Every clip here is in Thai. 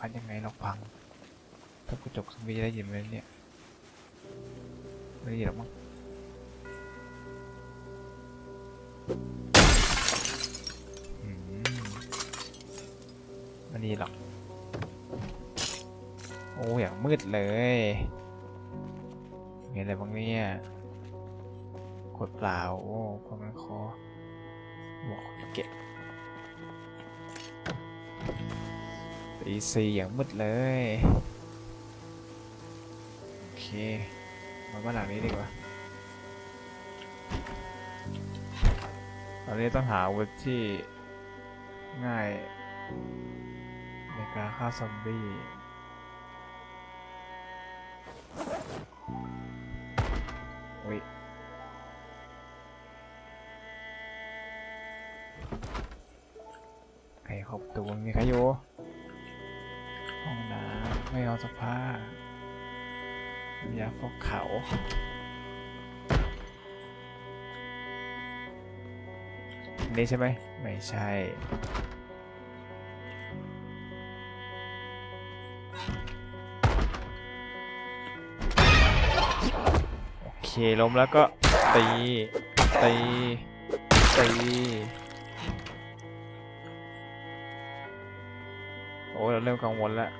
พันยังไงเราพังถ้ากระจกซอมบี้จะได้ยินไหมเนี่ยไม่ได้ยินหรอกมั้งอืมไมันนี่หรอกโอ้อย่างมืดเลยมีอะไรบ้างเนี่ยกดเปล่า โอ้ความมันคอหมวกเก็บ ตีซีอย่างมืดเลย โอเค มาบ้านหลังนี้ดีกว่า ตอนนี้ต้องหาอาวุธที่ง่าย ในการฆ่าซอมบี้อุ้ยใครเข้าประตูมีใครอยู่ ไม่เอาสภาพยาฟกเขาวนี่ใช่ไหม ไม่ใช่ โอเคล้มแล้วก็ตี ตี ตี โอ้เราเริ่มกังวลแล้ว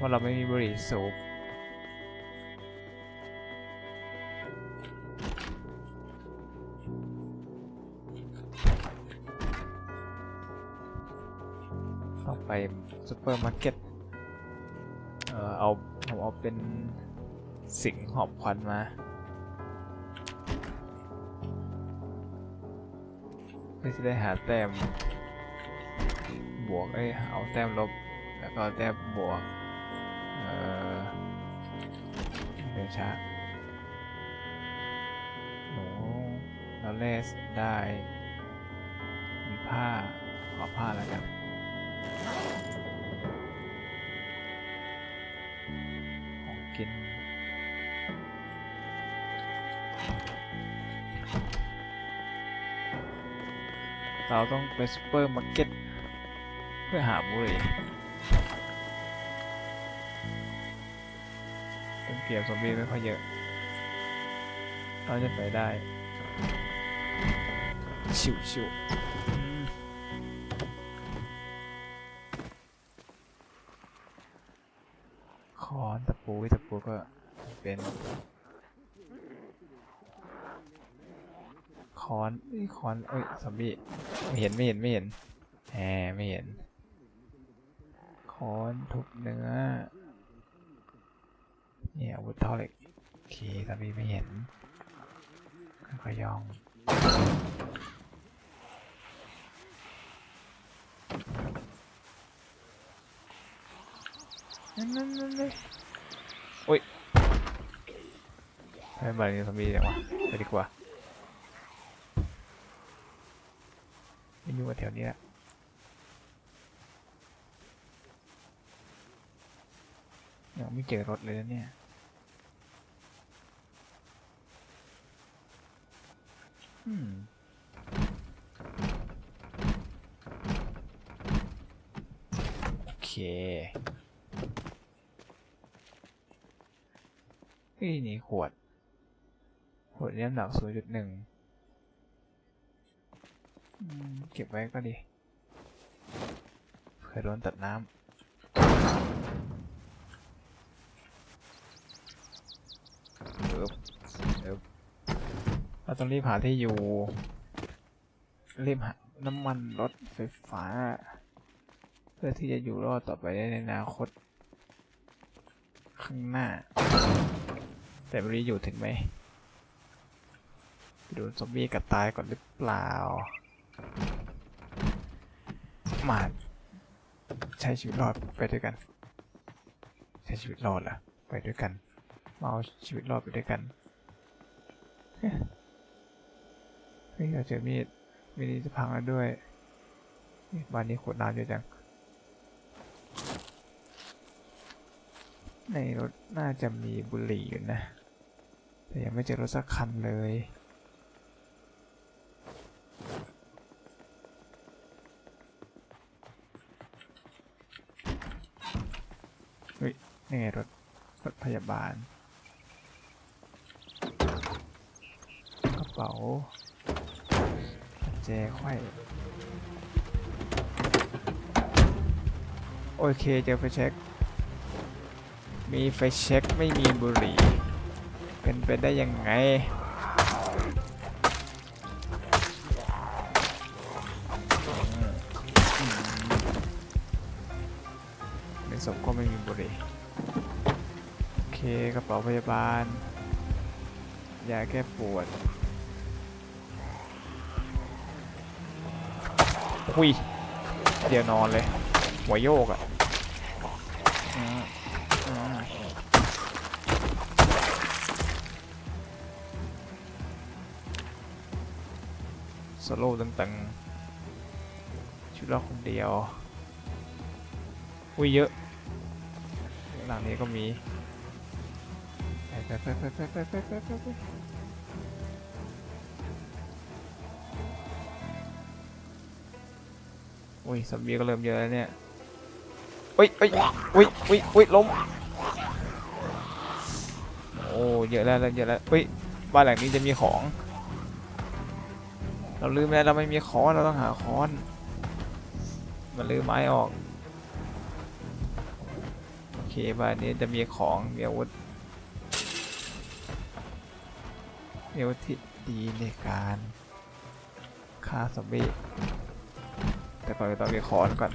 ว่าเราไม่มีบุหรี่สูบต้องไปซูเปอร์มาร์เก็ตเออเอาผมเอาเป็นสิงหอบควันมาเพื่อจะได้หาแต้มบวกเอ้ยเอาแต้มลบ แล้วก็แต้มบวก เดินช้าโอ้แล้วเลสได้ มีผ้า ขอผ้าแล้วกันของกินเราต้องไปซูเปอร์มาร์เก็ตเพื่อหาบุหรี่ เกียมซอมบี้ไม่ค่อยเยอะเราจะไปได้ ชิวชิวอืมค้อนตะปูตะปูก็เป็นคอนเอ้คอนเอ้ยซอมบี้ไม่เห็นไม่เห็นไม่เห็นแหมไม่เห็นคอนทุบเนื้อ นี่ยอาวุธท่อเหล็กโอเคตอนนี้ไม่เห็นก็ยองนั่นนั่นนั่นเลยโอ้ยให้มาเนี่ยซอมบี้จังวะไปดีกว่าไม่อยู่แถวนี้และยังไม่เจอรถเลยนะเนี่ย อืม โอเคเฮ้ยนี่ขวด ขวดนี้น้ำหนักศูนย์จุดหนึ่งเก็บไว้ก็ดีเผื่อโดนตัดน้ำ เอิบเอิบ เราต้องรีบหาที่อยู่ รีบหาน้ำมันรถไฟฟ้า เพื่อที่จะอยู่รอดต่อไปได้ในอนาคต ข้างหน้า แต่ไม่รู้อยู่ถึงไหมไปดนซอมบี้กัดตายก่อนหรือเปล่า มาใช้ชีวิตรอดไปด้วยกัน ใช้ชีวิตรอดล่ะ ไปด้วยกัน มาเอาชีวิตรอดไปด้วยกัน ฮ้ยเฮ้ยเราเจอมีดมีดนี้จะพังแล้วด้วยนี่บ้านนี้ขวดน้ำเยอะจัง ในรถน่าจะมีบุหรี่อยู่นะ แต่ยังไม่เจอรถสักคันเลยเฮ้ยนี่ไงรถรถพยาบาลกระเป๋า แจไขว้โอเคเจอไฟแช็กมีไฟแช็กไม่มีบุหรี่ เป็นไปได้ยังไง ในศพก็ไม่มีบุหรี่ โอเคกระเป๋าพยาบาลยาแก้ปวด หุยเดี๋ยวนอนเลย หัวโยกอะ่ะอืมอืมโซโล่ตึงๆชุดเราคนเดียว อุ้ยเยอะ หลังนี้ก็มีไปไปไปไปไปไปไปไป อุ้ยสมบีก็เริ่มเยอะแล้วเนี่ยอุ้ยอุ้ยอุ้ยอุ้ยอุ้ยล้มโอ้เยอะแล้วเยอะแล้วอุ้ยบ้านหลังนี้จะมีของ เราลืมแล้วเราไม่มีค้อนเราต้องหาค้อนมันลืมไม้ออกโอเคบ้านนี้จะมีของมีอาวุธมีอาวุธที่ดีในการฆ่าซอมบี้ แต่ก่อนต้องมีค้อนก่อน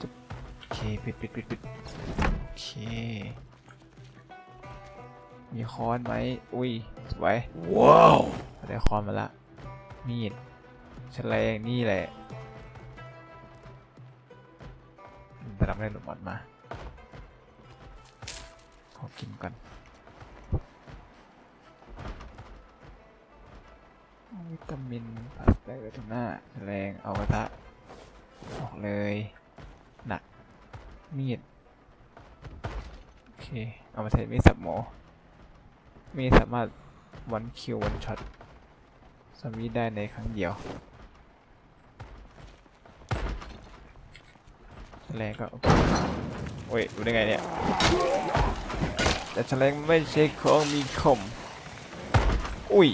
จุ๊บโอเคปิดปิดปิดปิดโอเค มีค้อนไหมอุ้ยสวยว้าวได้ค้อนมาละมีดแฉลงนี่แหละแต่เราไม่ได้หลุดหมดมาขอกินก่อน ตามินพาสเตอร์ทูน่าแรงเอากระทะออกเลย หนัก มีด โอเค เอามาใช้มีดสับหมูมีดสามารถวันคิววันช็อตสมีได้ในครั้งเดียวแรงก็โอเคโอ้ยรู้ได้ไงเนี่ย แต่แฉลงไม่ใช่ของมีคม อุ้ย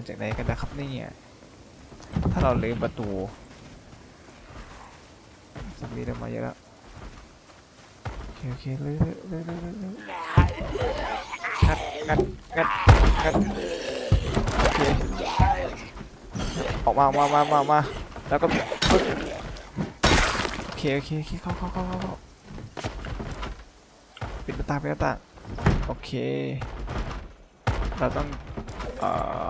มาจากไหนกันนะครับเนี่ยถ้าเราลืมประตูสามีเดินมาเยอะแล้วโอเคโอเคเลยเลยเลยเลยเลยงัดงัดงัดงัดโอเคออกมามามามามาแล้วก็ปึ๊บโอเคโอเคโอเคเข้าเข้าเข้าเข้าเข้าปิดหน้าต่างปิดหน้าต่างโอเคเราต้องเอ่อ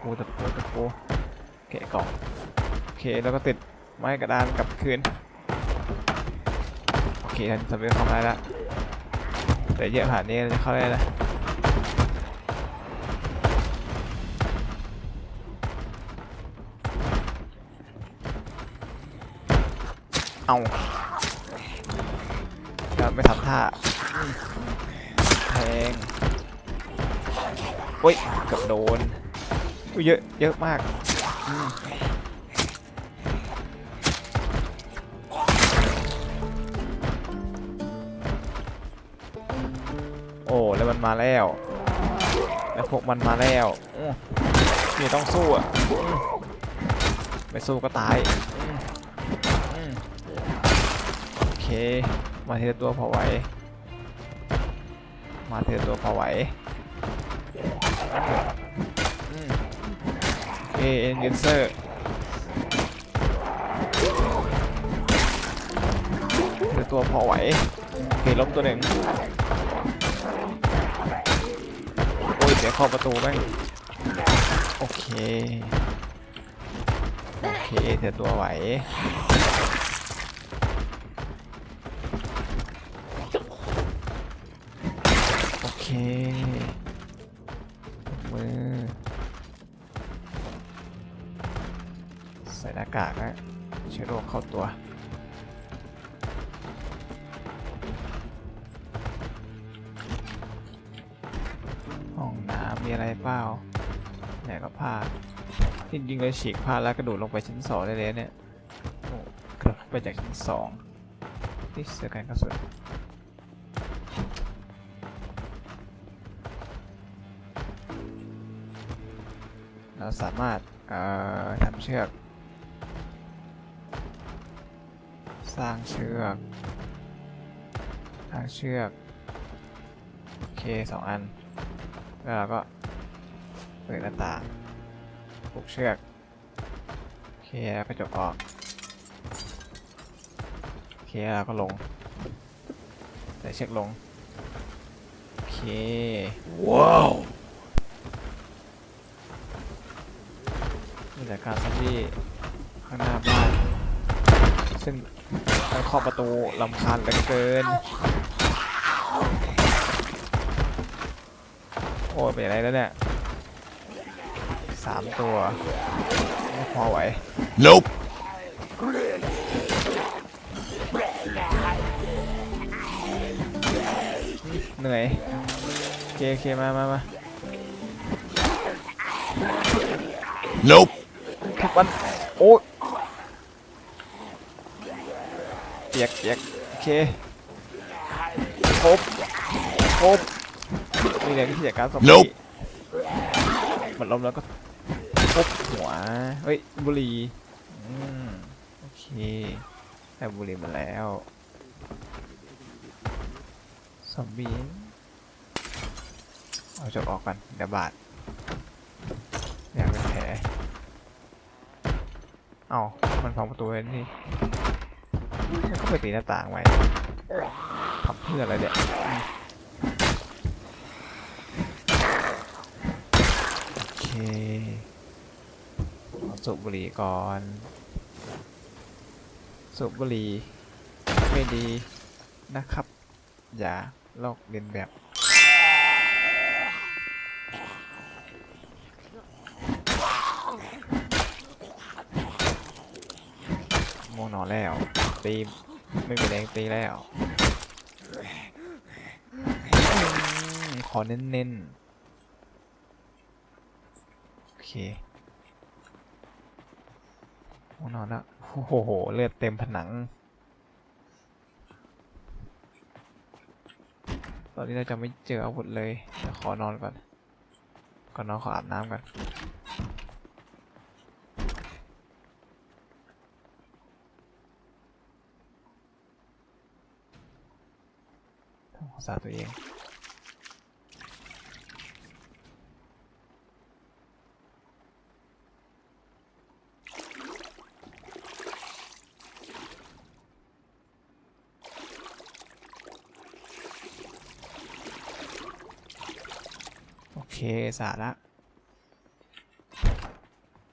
ตะปูตะปูตะปูแกะกล่องโอเคแล้วก็ติดไม้กระดานกลับคืนโอเคทันสำเร็จเข้ามาได้แล้วแต่เยอะขนาดนี้เราจะเข้าได้แล้วเอาแล้วไม่ทำท่าแทงโอ้ยกับโดน เยอะเยอะมากโอ้แล้วมันมาแล้ว แล้วพวกมันมาแล้วนี่ต้องสู้อะไม่สู้ก็ตายโอเค มาเทตัวพอไหวมาเทตัวพอไหว โอเคเอ็นเซอร์เทตัวพอไหวโอเคล้มตัวหนึ่งโอ้ยเสียเข้าประตูแม่งโอเค โอเคเทตัวไหวโอเคมือ น้ากากนะเชื้อโรคเข้าตัว ห้องน้ำมีอะไรเปล่าไหนก็ผ้าที่จริงเลยฉีกผ้าแล้วกระโดดลงไปชั้นสองได้เลยเนี่ยดไปจากชั้นสองที่เสือกันกระสุนเราสามารถเอ่อทำเชือก สร้างเชือก สร้างเชือก โอเคสองอัน แล้วเราก็เปิดหน้าต่างผูกเชือก โอเคแล้วกระจกออก โอเคแล้วเราก็ลงใส่เชือกลง โอเค ว้าวนี่จากการซอมบี้ข้างหน้าบ้านซึ่ง มันเคาะประตูลำคาญเหลือเกิน โอ้ยเป็นอะไรแล้วเนี่ยสามตัวไม่พอไหว nope เหนื่อยโอเคโอเคมามามา nope ทุกวันโอ้ย เปียกเปียกโอเคครบครบนี่เลยที่จัดการสม Nope มันล้มแล้วก็ครบหัวเฮ้ยบุหรีอืมโอเคได้บุหรีมาแล้วซอมบี้เอาจบออกกันเดี๋ยวบาดอยากเป็นแผลเอ้ามันพังประตูไว้นี่มัน ก็ไปตีหน้าต่างไว้ทำเพื่ออะไรเนี่ยโอเคสูบบุหรี่ก่อนสูบบุหรี่ไม่ดีนะครับ อย่าลอกเลียนแบบ ตีไม่มีแรงตีแล้วขอเน้นๆ โอเคง่วงนอนแล้วโอ้โห เลือดเต็มผนัง ตอนนี้เราจะไม่เจออาวุธเลยเดี๋ยวขอนอนก่อน ก่อนนอนขออาบน้ำก่อน ทำความ สะอาตัวเองโอเคสะอาดละ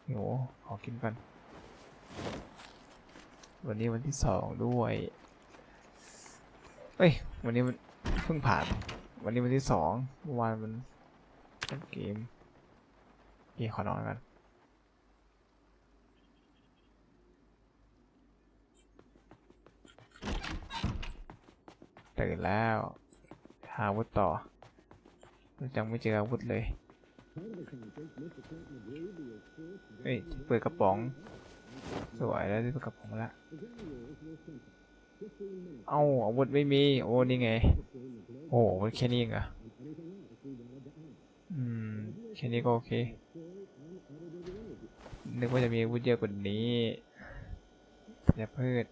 โหขอกินก่อน วันนี้วันที่สองด้วยเอ้ย วันนี้มัน เพิ่งผ่าน วันนี้วันที่สองเมื่อวานมันเล่นเกมพี่ขอนอนกันตื่นแล้วหาอาวุธต่อยังไม่เจออาวุธเลยเฮ้ยเปิดกระป๋อง สวยแล้วที่เปิดกระป๋องแล้ว เอ้าอาวุธไม่มี โอ้นี่ไง โอ้มันแค่นี้เองเหรออืมแค่นี้ก็โอเค นึกว่าจะมีอาวุธเยอะกว่านี้อย่าพืช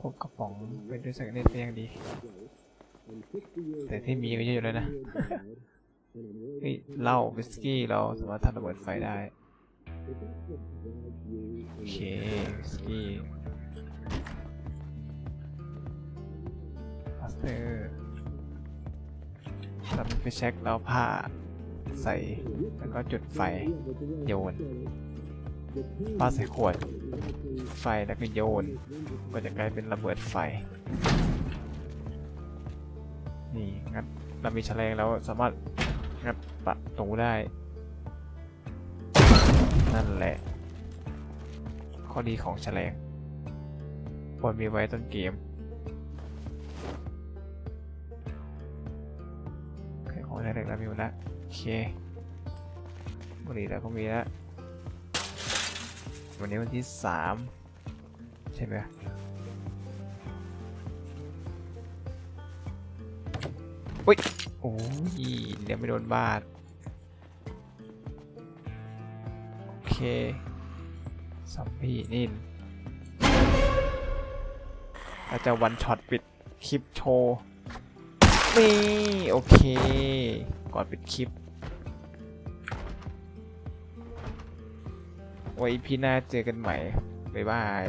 พบกระป๋องเป็นด้วยสักเน็ตก็ยังดี แต่ที่มีก็เยอะอยู่แล้วนะเฮ้ยเหล้าวิสกี้เราสามารถทำระเบิดไฟได้ เคสกี้พลาสเตอร์เราไปเช็คแล้วผ้าใส่ แล้วก็จุดไฟ โยนปาใส่ขวด ไฟแล้วก็โยน ก็จะกลายเป็นระเบิดไฟ นี่งัดเรามีแฉลงแล้วสามารถงัดประตูได้ นั่นแหละ ข้อดีของแฉลงควรมีไว้ต้นเกมโอเคของแฉลงเรามีหมดแล้วโอเคบุหรี่เราก็มีแล้ววันนี้วันที่สามใช่ไหมอุ้ยโอ้ยเดี๋ยวไม่โดนบาดโอเค ซอมบี้นี่เราจะวันช็อตปิดคลิปโชว์นี่โอเค ก่อนปิดคลิปไว้พี่หน้าเจอกันใหม่ บ๊ายบาย